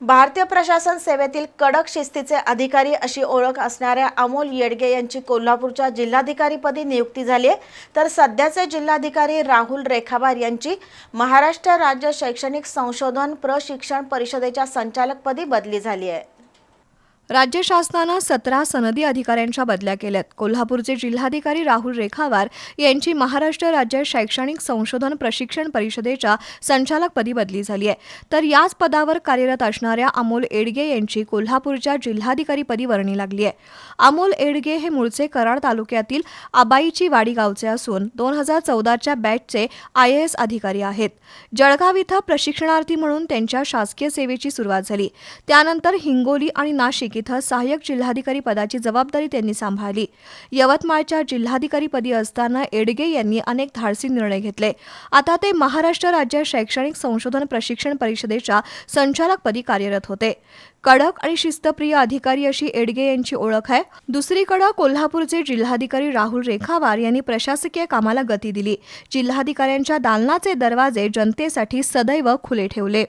भारतीय प्रशासन सेवेतील कडक शिस्तीचे अधिकारी अशी ओळख असणाऱ्या अमोल येडगे यांची कोल्हापूरच्या जिल्हाधिकारीपदी नियुक्ती झाली आहे. तर सध्याचे जिल्हाधिकारी राहुल रेखावार यांची महाराष्ट्र राज्य शैक्षणिक संशोधन प्रशिक्षण परिषदेच्या संचालकपदी बदली झाली आहे. राज्य शासनानं सतरा सनदी अधिकाऱ्यांच्या बदल्या केल्यात. कोल्हापूरचे जिल्हाधिकारी राहुल रेखावार यांची महाराष्ट्र राज्य शैक्षणिक संशोधन प्रशिक्षण परिषदेच्या संचालकपदी बदली झाली आहे. तर याच पदावर कार्यरत असणाऱ्या अमोल एडगे यांची कोल्हापूरच्या जिल्हाधिकारीपदी वर्णी लागली आहे. अमोल एडगे हे मूळचे कराड तालुक्यातील आबाईची वाडी गावचे असून दोन हजार चौदाच्या बॅचचे आय ए एस अधिकारी आहेत. जळगाव इथं प्रशिक्षणार्थी म्हणून त्यांच्या शासकीय सेवेची सुरुवात झाली. त्यानंतर हिंगोली आणि नाशिक इथं सहाय्यक जिल्हाधिकारी पदाची जबाबदारी त्यांनी सांभाळली. यवतमाळच्या जिल्हाधिकारीपदी असताना एडगे यांनी अनेक धाडसी निर्णय घेतले. आता ते महाराष्ट्र राज्य शैक्षणिक संशोधन प्रशिक्षण परिषदेच्या संचालकपदी कार्यरत होते. कडक आणि शिस्तप्रिय अधिकारी अशी एडगे यांची ओळख आहे. दुसरीकडे कोल्हापूरचे जिल्हाधिकारी राहुल रेखावार यांनी प्रशासकीय कामाला गती दिली. जिल्हाधिकाऱ्यांच्या दालनाचे दरवाजे जनतेसाठी सदैव खुले ठेवले.